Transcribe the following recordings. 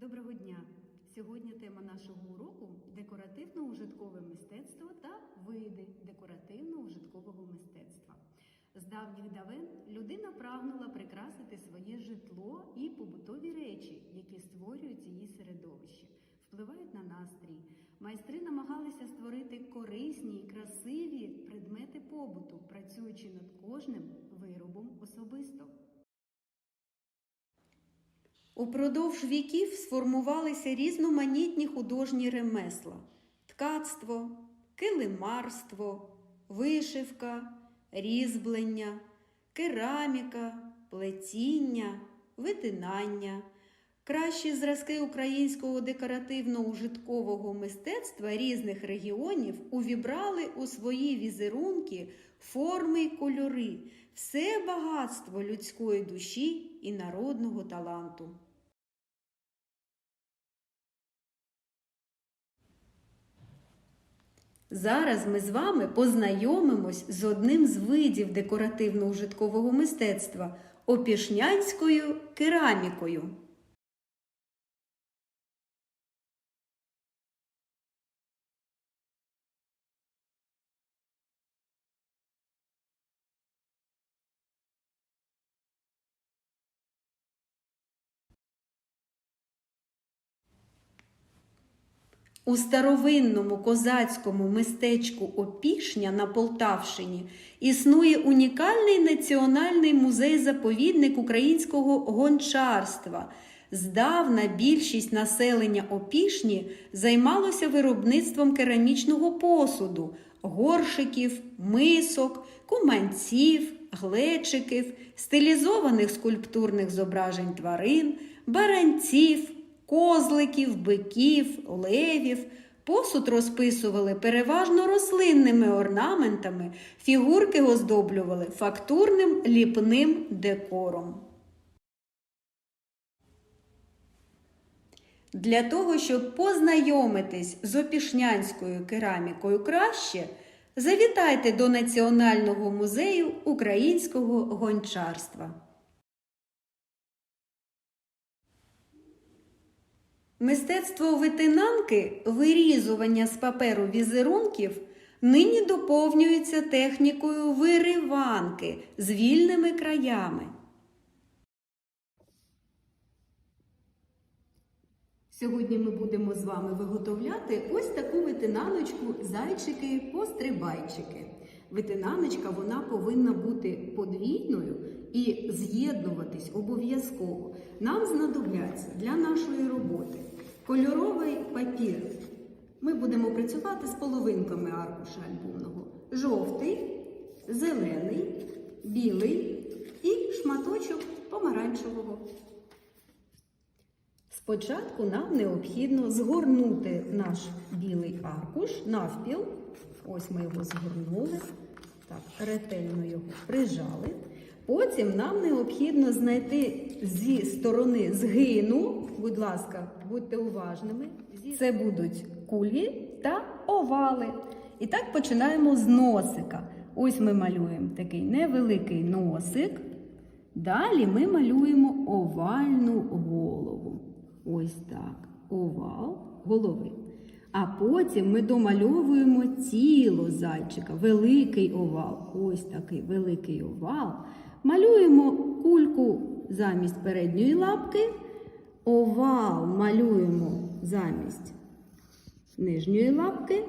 Доброго дня! Сьогодні тема нашого уроку декоративно-ужиткове мистецтво та види декоративно-ужиткового мистецтва. З давніх давен людина прагнула прикрасити своє житло і побутові речі, які створюють її середовище, впливають на настрій. Майстри намагалися створити корисні і красиві предмети побуту, працюючи над кожним виробом особисто. Упродовж віків сформувалися різноманітні художні ремесла: ткацтво, килимарство, вишивка, різьблення, кераміка, плетіння, витинання. Кращі зразки українського декоративно-ужиткового мистецтва різних регіонів увібрали у свої візерунки форми й кольори, все багатство людської душі і народного таланту. Зараз ми з вами познайомимось з одним з видів декоративно-ужиткового мистецтва опішнянською керамікою. У старовинному козацькому мистечку Опішня на Полтавщині існує унікальний національний музей-заповідник українського гончарства. Здавна більшість населення Опішні займалося виробництвом керамічного посуду, горшиків, мисок, куманців, глечиків, стилізованих скульптурних зображень тварин, баранців, козликів, биків, левів. Посуд розписували переважно рослинними орнаментами, фігурки оздоблювали фактурним ліпним декором. Для того, щоб познайомитись з опішнянською керамікою краще, завітайте до Національного музею українського гончарства. Мистецтво витинанки, вирізування з паперу візерунків, нині доповнюється технікою вириванки з вільними краями. Сьогодні ми будемо з вами виготовляти ось таку витинаночку зайчики-пострибайчики. Витинаночка вона повинна бути подвійною і з'єднуватись обов'язково. Нам знадобляться для нашої роботи кольоровий папір. Ми будемо працювати з половинками аркуша альбомного. Жовтий, зелений, білий і шматочок помаранчевого. Спочатку нам необхідно згорнути наш білий аркуш навпіл. Ось ми його згорнули. Так, ретельно його прижали. Потім нам необхідно знайти зі сторони згину, будь ласка, будьте уважними. Це будуть кулі та овали. І так починаємо з носика. Ось ми малюємо такий невеликий носик. Далі ми малюємо овальну голову. Ось так. Овал голови. А потім ми домальовуємо тіло зайчика, великий овал. Ось такий великий овал. Малюємо кульку замість передньої лапки. Овал малюємо замість нижньої лапки.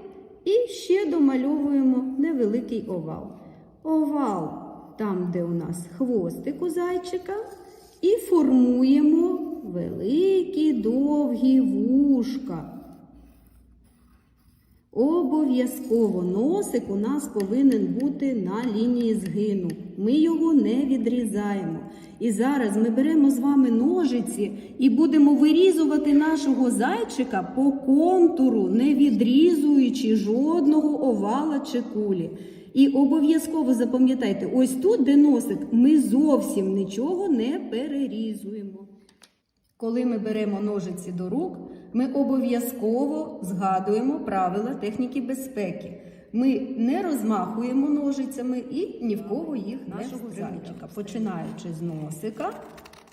І ще домальовуємо невеликий овал. Овал там, де у нас хвостик у зайчика, і формуємо великі довгі вушка. Обов'язково носик у нас повинен бути на лінії згину. Ми його не відрізаємо. І зараз ми беремо з вами ножиці і будемо вирізувати нашого зайчика по контуру, не відрізуючи жодного овала чи кулі. І обов'язково запам'ятайте, ось тут, де носик, ми зовсім нічого не перерізуємо. Коли ми беремо ножиці до рук, ми обов'язково згадуємо правила техніки безпеки. Ми не розмахуємо ножицями і ні в кого їх не зайчика. Починаючи з носика,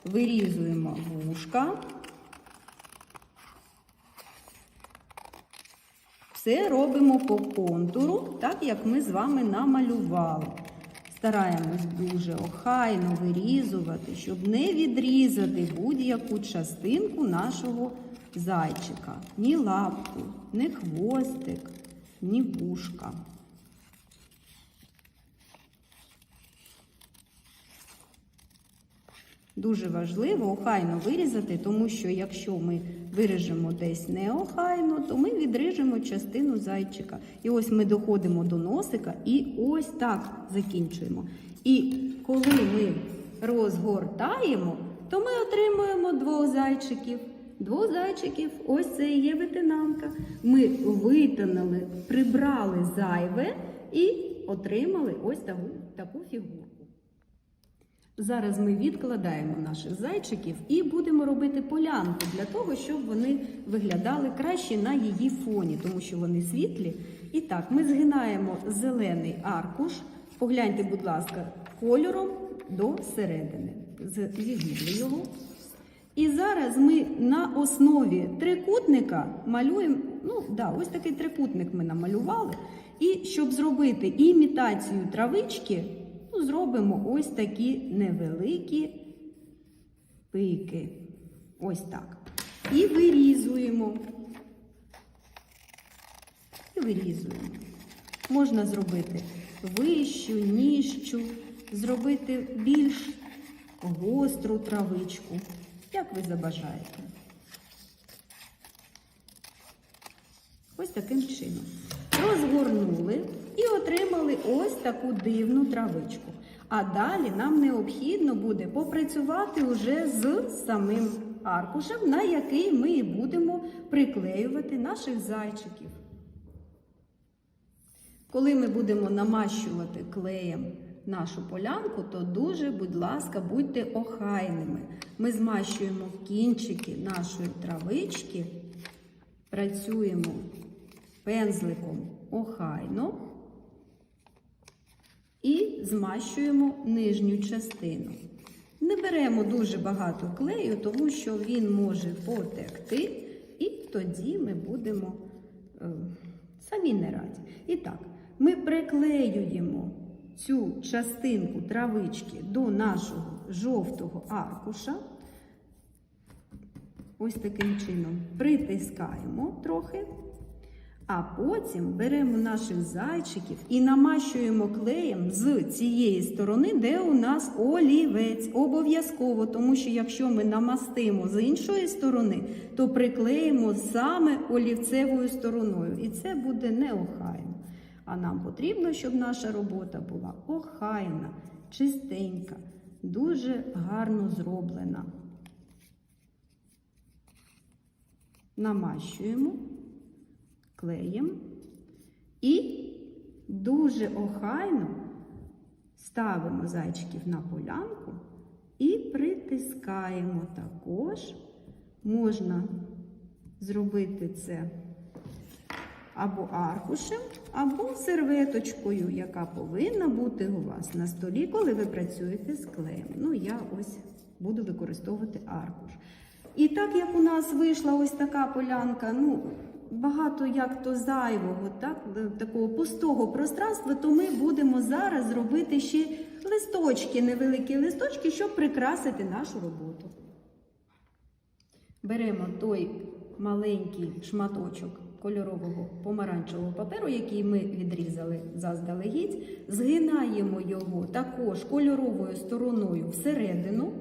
вирізуємо вушка. Все робимо по контуру, так як ми з вами намалювали. Стараємось дуже охайно вирізувати, щоб не відрізати будь-яку частинку нашого зайчика. Ні лапку, ні хвостик, ні вушка. Дуже важливо охайно вирізати, тому що якщо ми виріжемо десь неохайно, то ми відріжемо частину зайчика. І ось ми доходимо до носика і ось так закінчуємо. І коли ми розгортаємо, то ми отримуємо двох зайчиків. Двох зайчиків, ось це і є ветенанка. Ми витягнули, прибрали зайве і отримали ось таку, таку фігурку. Зараз ми відкладаємо наших зайчиків і будемо робити полянку для того, щоб вони виглядали краще на її фоні, тому що вони світлі. І так, ми згинаємо зелений аркуш. Погляньте, будь ласка, кольором до середини. Зігнули його. Зараз ми на основі трикутника малюємо, ну да, ось такий трикутник ми намалювали. І щоб зробити імітацію травички, ну, зробимо ось такі невеликі пики. Ось так. І вирізуємо. І вирізуємо. Можна зробити вищу, ніжчу, зробити більш гостру травичку, як ви забажаєте. Ось таким чином. Розгорнули і отримали ось таку дивну травичку. А далі нам необхідно буде попрацювати уже з самим аркушем, на який ми і будемо приклеювати наших зайчиків. Коли ми будемо намащувати клеєм нашу полянку, то дуже, будь ласка, будьте охайними. Ми змащуємо кінчики нашої травички, працюємо пензликом охайно і змащуємо нижню частину. Не беремо дуже багато клею, тому що він може потекти, і тоді ми будемо е, самі не раді. І так, ми приклеюємо цю частинку травички до нашого жовтого аркуша. Ось таким чином притискаємо трохи. А потім беремо наших зайчиків і намащуємо клеєм з цієї сторони, де у нас олівець. Обов'язково, тому що якщо ми намастимо з іншої сторони, то приклеїмо саме олівцевою стороною. І це буде неохайно. А нам потрібно, щоб наша робота була охайна, чистенька, дуже гарно зроблена. Намащуємо клеєм і дуже охайно ставимо зайчиків на полянку і притискаємо також. Можна зробити це або аркушем, або серветочкою, яка повинна бути у вас на столі, коли ви працюєте з клеєм. Ну, я ось буду використовувати аркуш. І так як у нас вийшла ось така полянка, ну, багато як то зайвого, так, такого пустого пространства, то ми будемо зараз робити ще листочки, невеликі листочки, щоб прикрасити нашу роботу. Беремо той маленький шматочок кольорового помаранчевого паперу, який ми відрізали заздалегідь, згинаємо його також кольоровою стороною всередину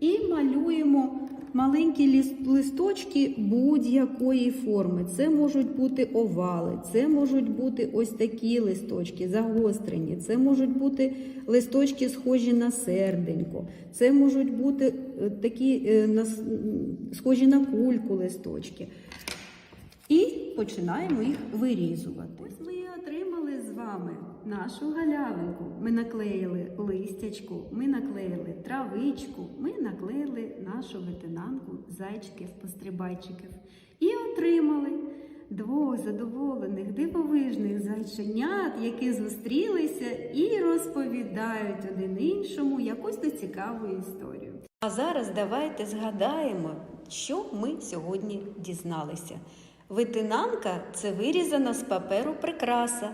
і малюємо маленькі листочки будь-якої форми. Це можуть бути овали, це можуть бути ось такі листочки, загострені, це можуть бути листочки, схожі на серденько, це можуть бути е, такі е, схожі на кульку листочки. І починаємо їх вирізувати. Ось ми і отримали з вами нашу галявинку. Ми наклеїли листячку, ми наклеїли травичку, ми наклеїли нашу ветенанку зайчиків, пострибайчиків. І отримали двох задоволених, дивовижних зайченят, які зустрілися і розповідають один іншому якусь цікаву історію. А зараз давайте згадаємо, що ми сьогодні дізналися. Витинанка це вирізана з паперу прикраса.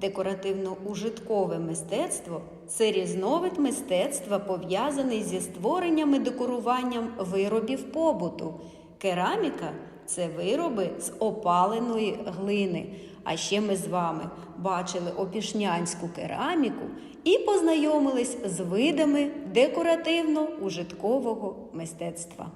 Декоративно-ужиткове мистецтво це різновид мистецтва, пов'язаний зі створенням і декоруванням виробів побуту. Кераміка це вироби з опаленої глини. А ще ми з вами бачили опішнянську кераміку і познайомились з видами декоративно-ужиткового мистецтва.